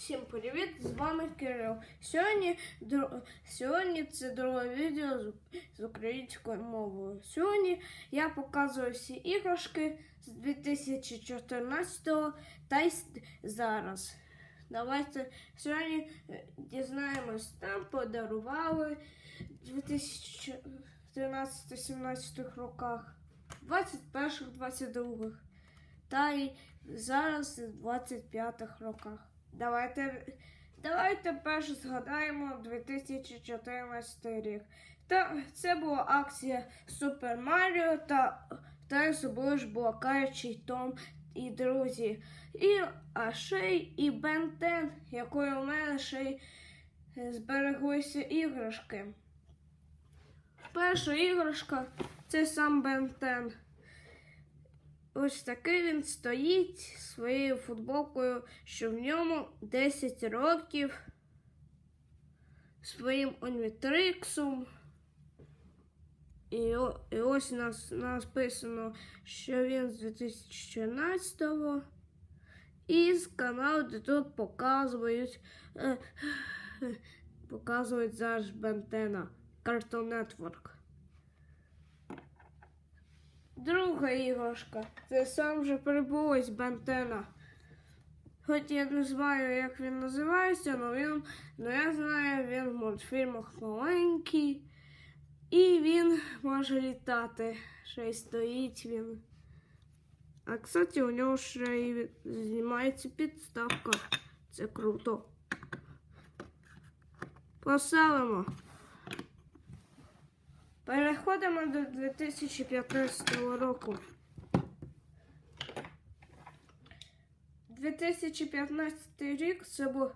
Всім привіт! З вами Кирил. Сьогодні, дро- сьогодні це друге відео з, з українською мовою. Сьогодні я показую всі іграшки з 2014 та й зараз. Давайте сьогодні е, дізнаємось, нам подарували в 2013-17 роках, 21-22 та й зараз в 25-х роках. Давайте, давайте перш згадаємо 2014 рік. Та це була акція Супер Маріо та, та особливо ж була Каючий Том і друзі. І, а ще і Бен 10, якої у мене ще й збереглися іграшки. Перша іграшка це сам Бен 10. Ось такий він стоїть своєю футболкою, що в ньому 10 років, своїм Омнітриксом. І, і ось нас написано, що він з 2014-го. І з каналу, де тут показують, е, показують зараз Бентена Cartoon Network. Друга іграшка. Це сам же прибулось Бентена. Хоч я не знаю, як він називається, але він, ну я знаю, він в мультфільмах маленький. І він може літати. Ще й стоїть він. А кстати, у нього ще й знімається підставка. Це круто. Поставимо. Переходимо до 2015 року. 2015 рік це був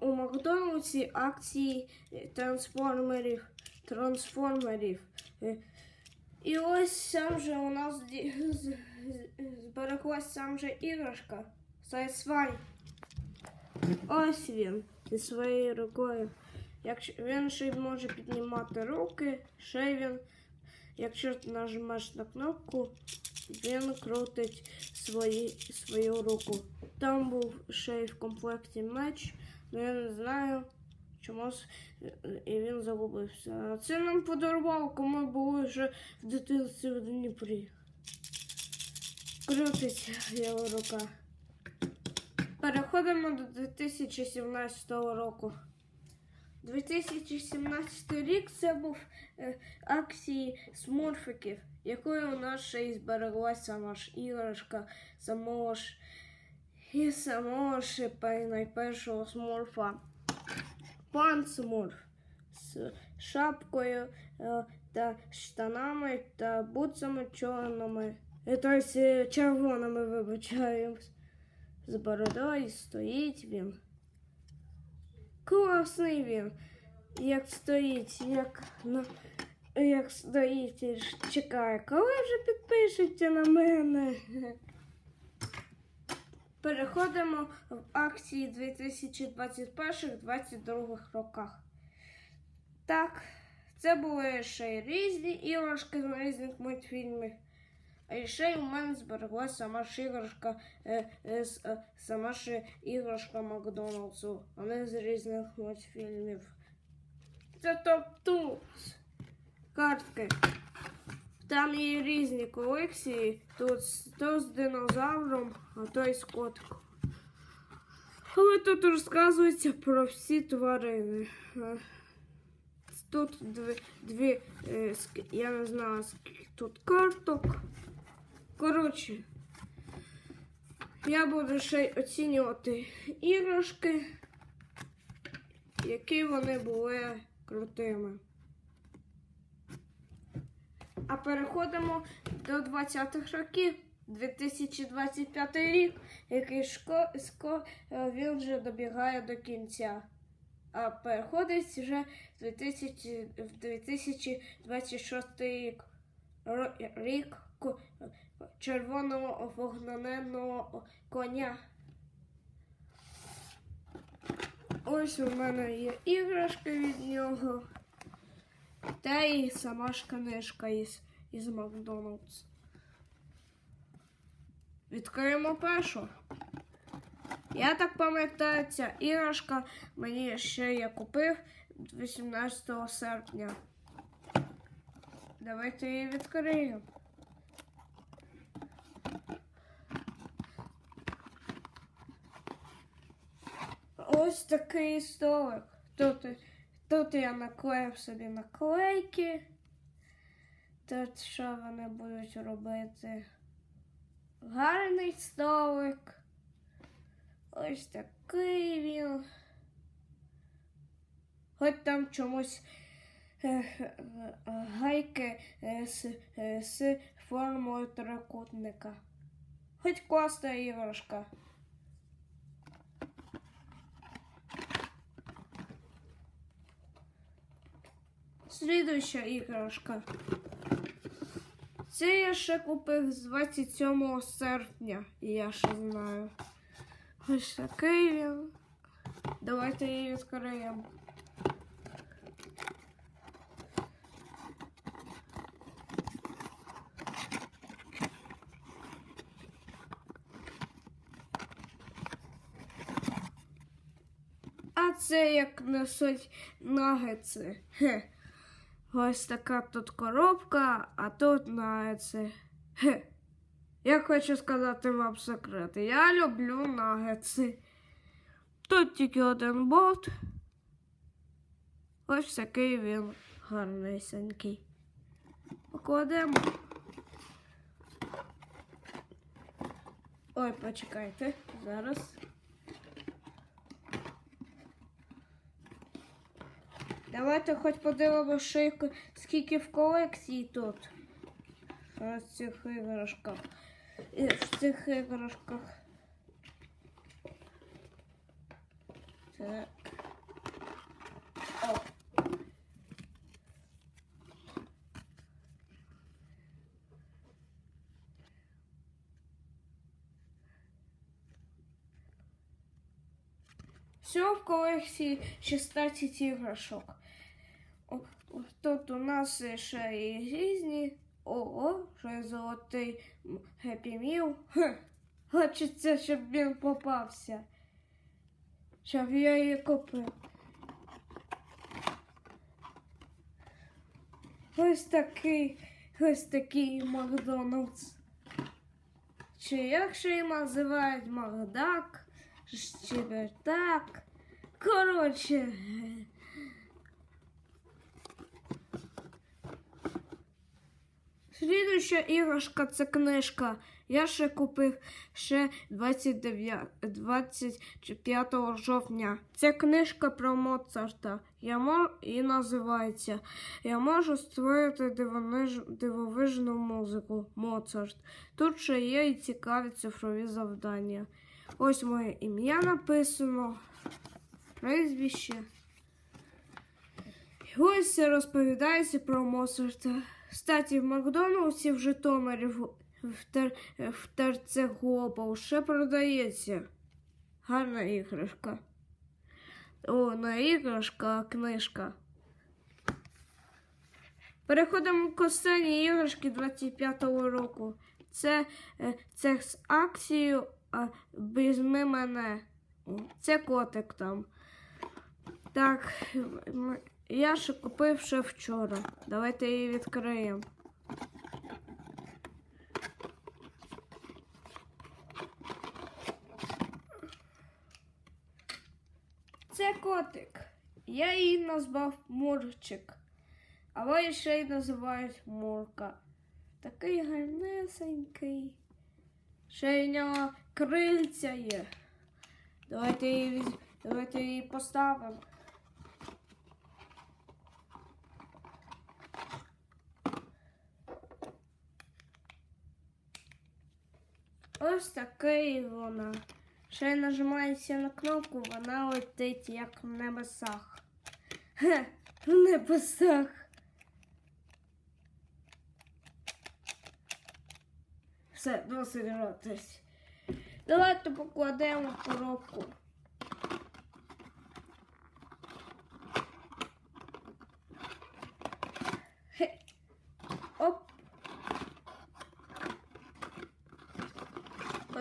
у Макдональдсі акції трансформерів. трансформерів. Е, І ось сам же у нас збереглась сам же іграшка. Сайсвай. Ось він зі своєю рукою. Якщо він ще й може піднімати руки, ще він, якщо ти нажимаєш на кнопку, він крутить свої, свою руку. Там був ще й в комплекті меч, але я не знаю, чому і він загубився. Це нам подарував, коли були вже в дитинстві в Дніпрі. Крутить його рука. Переходимо до 2017 року. 2017 рік це був е, акції смурфиків, якою у нас ще й збереглася наша іграшка самого ж і самого ж найпершого смурфа. Пан Смурф з шапкою е, та штанами та бутсами чорними. Тобто червоними вибачаємось. З бородою стоїть він. Класний він. Як стоїть, як, на, як стоїть і чекає, коли вже підпишеться на мене. Переходимо в акції 2021-2022 роках. Так, це були ще й різні іграшки з різних мультфільмів. А ще у мене збереглася сама ж іграшка, е, е, е, сама ж іграшка Макдоналдсу, а не з різних мультфільмів. Це топ-ту картки. Там є різні колекції. Тут то з динозавром, а то й з котиком. Але тут розказується про всі тварини. Е, Тут дві, дві е, я не знаю, тут карток. Коротше, я буду ще оцінювати іграшки, які вони були крутими. А переходимо до 20-х років. 2025 рік, який шко, ско, е, він вже добігає до кінця. А переходить вже в 2026 рік. Рік червоного вогненного коня. Ось у мене є іграшки від нього. Та й сама ж книжка із, із Макдональдс. Відкриємо першу. Я так пам'ятаю, ця іграшка мені ще я купив 18 серпня. Давайте її відкриємо. Ось такий столик. Тут, тут я наклеїв собі наклейки. Тут що вони будуть робити? Гарний столик. Ось такий він. Хоч там чомусь гайки е, з, е, з формою трикутника. Хоч класна іграшка. Слідуюча іграшка. Це я ще купив з 27 серпня, я ще знаю. Ось такий він. Давайте її відкриємо. А це як несуть нагетси. Хе. Ось така тут коробка, а тут нагетси. Хе. Я хочу сказати вам секрет. Я люблю нагетси. Тут тільки один болт. Ось такий він гарнисенький. Покладемо. Ой, почекайте, зараз. Давайте хоч подивимося, скільки в колекції тут. Ось в цих іграшках. І В цих іграшках. Так. О. Всього в колекції 16 іграшок. Тут у нас ще і різні. Ого, ще золотий. Хе. Хочеться, щоб він попався. Щоб я її купив. Ось такий, ось такий Макдональдс. Чи як ще її називають Макдак, Щебетак. Коротше. Слідуюча іграшка це книжка. Я ще купив ще 29, 25 жовтня. Це книжка про Моцарта. Я мож, і називається Я можу створити дивовиж, дивовижну музику Моцарт. Тут ще є і цікаві цифрові завдання. Ось моє ім'я написано, прізвище. Ось розповідається про Моцарта. Кстати, в Макдональдсі в Житомирі в, в, тер, в терце Глобал ще продається. Гарна іграшка. О, не іграшка, книжка. Переходимо к останній іграшки 25-го року. Це, е, це з акцією Візьми мене. Це котик там. Так, я ще купив ще вчора. Давайте її відкриємо. Це котик. Я її назвав Мурчик. Або її ще й називають Мурка. Такий гарнесенький. Ще й нього крильця є. Давайте її, давайте її поставимо. Ось такий вона. Ще я нажимається на кнопку, вона летить як в небесах. Хе, в небесах. Все, досить гратись. Давайте покладемо коробку.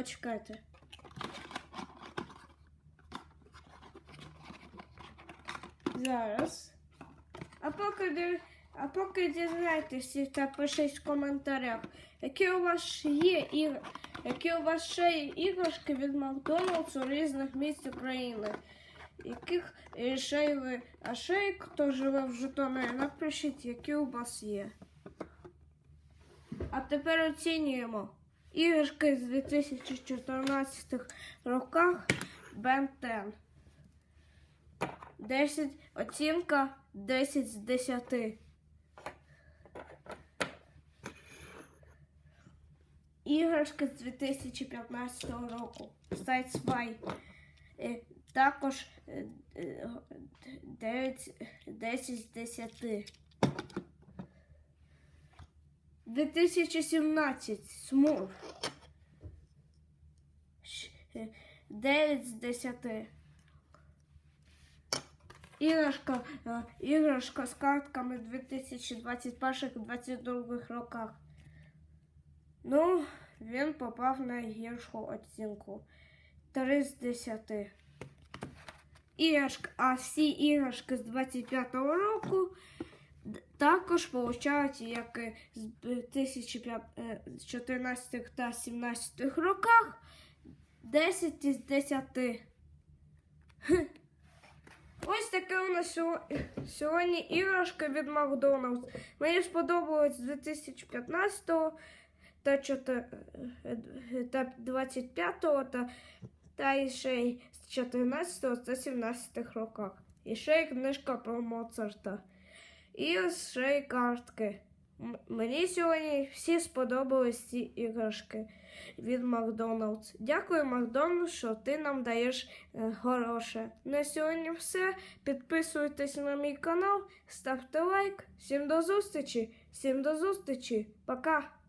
очекайте. Зараз. А поки а поки дізнайтеся та пишіть в коментарях, які у вас є ігри, які у вас ще є іграшки від Макдоналдсу різних місць України, яких ще ви, а ще хто живе в Житомирі, напишіть, які у вас є. А тепер оцінюємо. Іграшки з 2014 роках Ben 10. 10 оцінка 10 з 10. Іграшки з 2015 року. Сайт Свай. Е, Також е, е, 9, 10 з 10. 2017 Смурф. Щ- е, 9 з 10. Іграшка, е, іграшка з картками 2021-2022 роках. Ну, він попав на гіршу оцінку. 3 з 10. Іграшка, а всі іграшки з 25-го року також получають, як з 2014 та 17 роках, 10 із 10. Ось таке у нас сьогодні іграшка від Макдональдс. Мені сподобалось з 2015 та, 25 та, та ще й з 14 та 17 роках. І ще й книжка про Моцарта. І ось ще й картки. Мені сьогодні всі сподобались ці іграшки від Макдоналдс. Дякую, Макдоналдс, що ти нам даєш е, хороше. На сьогодні все. Підписуйтесь на мій канал, ставте лайк. Всім до зустрічі, всім до зустрічі. Пока.